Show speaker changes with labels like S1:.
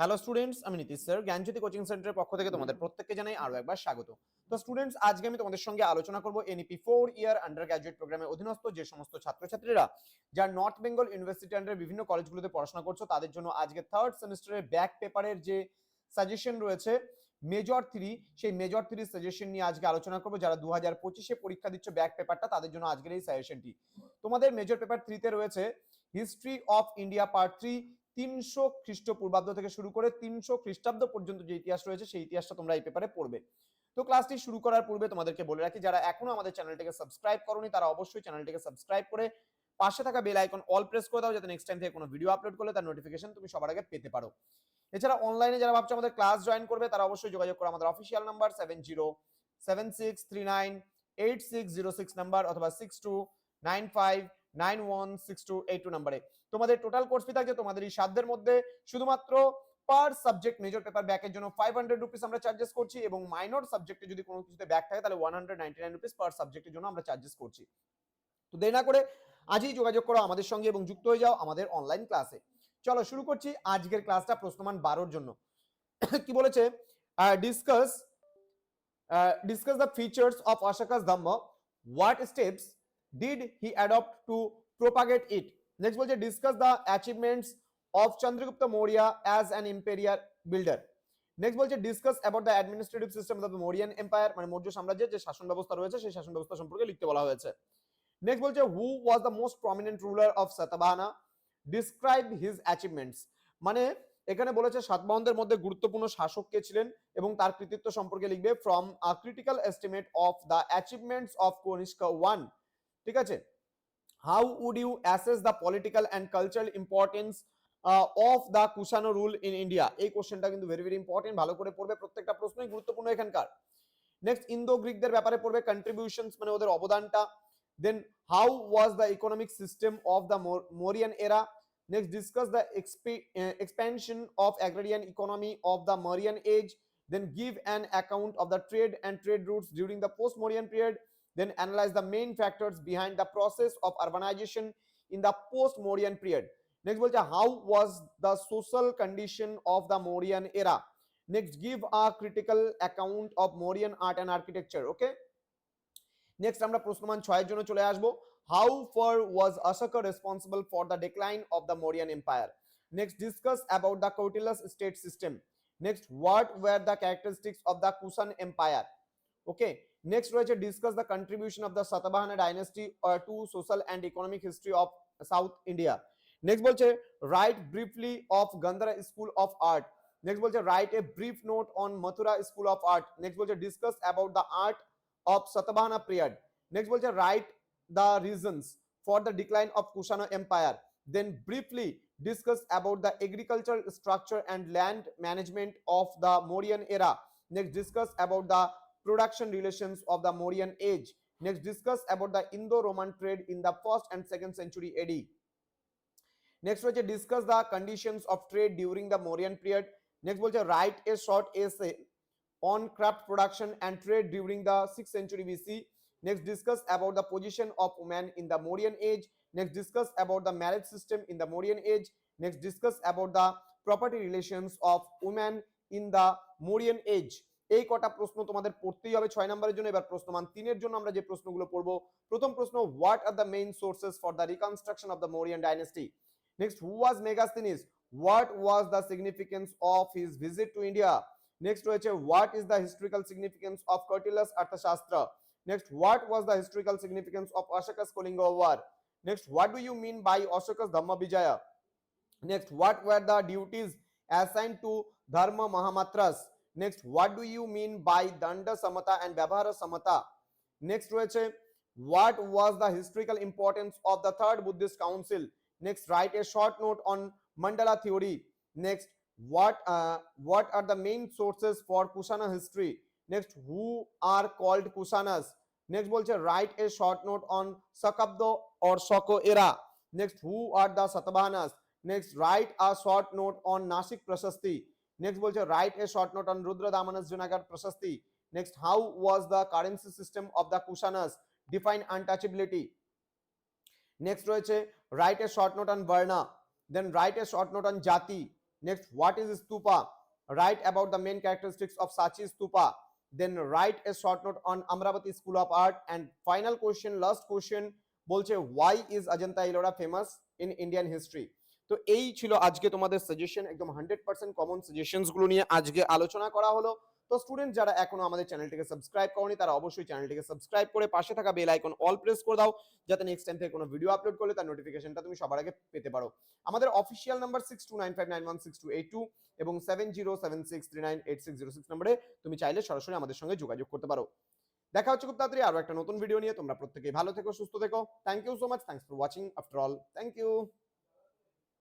S1: Hello students আমি Nitish sir Gyanjyoti coaching সেন্টারের পক্ষ থেকে তোমাদের প্রত্যেককে জানাই আরও একবার স্বাগত। তো স্টুডেন্টস আজকে আমি তোমাদের সঙ্গে আলোচনা করব NEP four year undergraduate প্রোগ্রামের অধীনস্থ যে সমস্ত ছাত্রছাত্রীরা, যারা নর্থ বেঙ্গল ইউনিভার্সিটি আন্ডার বিভিন্ন কলেজগুলোতে পড়াশোনা করছ, তাদের জন্য আজকে থার্ড সেমিস্টারের ব্যাক পেপারের যে সাজেশন রয়েছে মেজর থ্রি সেই মেজর থ্রি সাজেশন নিয়ে আজকে আলোচনা করব। যারা দু হাজার পঁচিশে পরীক্ষা দিচ্ছ ব্যাক পেপারটা তাদের জন্য আজকের এই সাজেশনটি তোমাদের মেজর পেপার থ্রিতে রয়েছে history of India part three তিনশো খ্রিস্টপূর্বাব্দ থেকে শুরু করে তিনশো খ্রিস্টাব্দ পর্যন্ত যে ইতিহাস রয়েছে, সেই ইতিহাসটা তোমরা এই পেপারে পড়বে। তো ক্লাসটি শুরু করার পূর্বে তোমাদেরকে বলে রাখি, যারা এখনও আমাদের চ্যানেলটিকে সাবস্ক্রাইব করনি, তারা অবশ্যই চ্যানেলটিকে সাবস্ক্রাইব করে পাশে থাকা বেল আইকন অল প্রেস করে দাও, যাতে নেক্সট টাইম থেকে কোনো ভিডিও আপলোড করলে তার নোটিফিকেশন তুমি সবার আগে পেতে পারো। এছাড়া অনলাইনে যারা ভাবছ আমাদের ক্লাস জয়েন করবে, তারা অবশ্যই যোগাযোগ করো আমাদের official number seven zero seven six three nine eight six zero six number অথবা six two nine five nine one six two eight two নাম্বারে তোমাদের টোটাল কোর্স ফি থাকছে তোমাদের এই সাধ্যের মধ্যে শুধুমাত্র পার সাবজেক্ট মেজর পেপার ব্যাকের জন্য ফাইভ হান্ড্রেড রুপিস আমরা চার্জেস করছি এবং মাইনর সাবজেক্টে যদি কোনো কিছুতে ব্যাক থাকে তাহলে one hundred ninety nine rupees per সাবজেক্টের জন্য আমরা চার্জেস করছি। তো দেরি না করে আজই যোগাযোগ করো আমাদের সঙ্গে এবং যুক্ত হয়ে যাও আমাদের অনলাইন ক্লাসে চলো শুরু করছি আজকের ক্লাসটা প্রশ্নমান বারোর জন্য। কি বলেছে? Discuss discuss the features of Ashoka's Dhamma what steps did he adopt to propagate it next বলছে discuss the achievements of Chandragupta Maurya as an imperial builder next বলছে discuss about the administrative system of the Mauryan empire মানে মৌর্য সাম্রাজ্যের যে শাসন ব্যবস্থা রয়েছে, সেই শাসন ব্যবস্থা সম্পর্কে লিখতে বলা হয়েছে। নেক্সট বলছে who was the most prominent ruler of Satavahana describe his achievements মানে এখানে বলেছে, সাতবাহনদের মধ্যে গুরুত্বপূর্ণ শাসক কে ছিলেন এবং তার কৃতিত্ব সম্পর্কে লিখবে from a critical estimate of the achievements of Kanishka one ঠিক আছে? How would you assess the political and cultural importance of the Kushana rule in India এই কোশ্চেনটা কিন্তু ভেরি ভেরি ইম্পর্টেন্ট ভালো করে পড়বে প্রত্যেকটা প্রশ্নই গুরুত্বপূর্ণ এখানকার। নেক্সট ইন্দো গ্রিকদের ব্যাপারে পড়বে কন্ট্রিবিউশনস মানে ওদের অবদানটা। Then how was the economic system of the Mauryan এরা discuss the exp- uh, expansion of agrarian economy of the Mauryan age. Then give an account of the trade and trade routes during the post-Mauryan period. Then analyze the main factors behind the process of urbanization in the post-Mauryan period. Next, বলছে, how was the social condition of the Mauryan era? Next, give a critical account of Mauryan art and architecture. Okay. Next আমরা প্রশ্নমান ছয়ের জন্য চলে আসবো how far was Ashoka responsible for the decline of the Mauryan empire next discuss about the Kautilya's state system next what were the characteristics of the Kushan empire okay Next রয়েছে discuss the contribution of the Satavahana dynasty to social and economic history of South India next বলছে write briefly of Gandhara school of art next বলছে write a brief note on Mathura school of art next বলছে discuss about the art of Satabahana period. Next বলছে write the reasons for the decline of Kushana empire. Then briefly discuss about the agricultural structure and land management of the Mauryan era. Next discuss about the production relations of the Mauryan age. Next discuss about the Indo-Roman trade in the first and second century AD. Next বলছে discuss the conditions of trade during the Mauryan period. Next বলছে write a short essay on craft production and trade during the 6th century BC. Next, discuss about the position of women in the Mauryan age. Next, discuss about the marriage system in the Mauryan age. Next, discuss about the property relations of women in the Mauryan age. এই কটা প্রশ্ন তোমাদের পড়তেই হবে ছয় নম্বরের জন্য। এবার প্রশ্নমান তিনের জন্য আমরা যে প্রশ্নগুলো পড়ব, প্রথম প্রশ্ন what are the main sources for the reconstruction of the Mauryan dynasty next who was Megasthenes what was the significance of his visit to India next রয়েছে what is the historical significance of Kautilya's Arthashastra next what was the historical significance of Ashoka's Kalinga war next what do you mean by Ashoka's Dhamma Vijaya next what were the duties assign to Dharma Mahamatras next what do you mean by দণ্ড Samata and Vyavahara Samata next রয়েছে what was the historical importance of the third Buddhist council next write a short note on Mandala theory next what uh, what are the main sources for kushana history next who are called kushanas next বলছে write a short note on sakabdo or soko era next who are the satavahanas next write a short note on nashik prashasti next বলছে write a short note on rudra damanas junagadh prashasti next how was the currency system of the kushanas define untouchability next রয়েছে write a short note on varna then write a short note on jati Next, what is stupa? Write about the main characteristics of Sachi stupa. Then write a short note on Amravati School of Art. And final question, last question, বলছে why is Ajanta Ellora famous in Indian history? তো এই ছিল আজকে তোমাদের suggestion একদম hundred percent common সাজেশনসগুলো নিয়ে আজকে আলোচনা করা হলো। তো স্টুডেন্ট যারা এখনও আমাদের চ্যানেলটিকে সাবস্ক্রাইব করনি, তারা অবশ্যই চ্যানেলটিকে সাবস্ক্রাইব করে পাশে থাকা বেল আইকন অল প্রেস করে দাও, যাতে নেক্সট টাইম থেকে কোনো ভিডিও আপলোড করলে তার নোটিফিকেশনটা তুমি সবার আগে পেতে পারো। আমাদের official number six two nine five nine one six two eight two এবং seven zero seven six three nine eight six zero six নম্বরে তুমি চাইলে সরাসরি আমাদের সঙ্গে যোগাযোগ করতে পারো। দেখা হচ্ছে খুব তাড়াতাড়ি আরও একটা নতুন ভিডিও নিয়ে। তোমরা প্রত্যেকেই ভালো থেকো, সুস্থ থেকো। Thank you so much thanks for watching after all thank you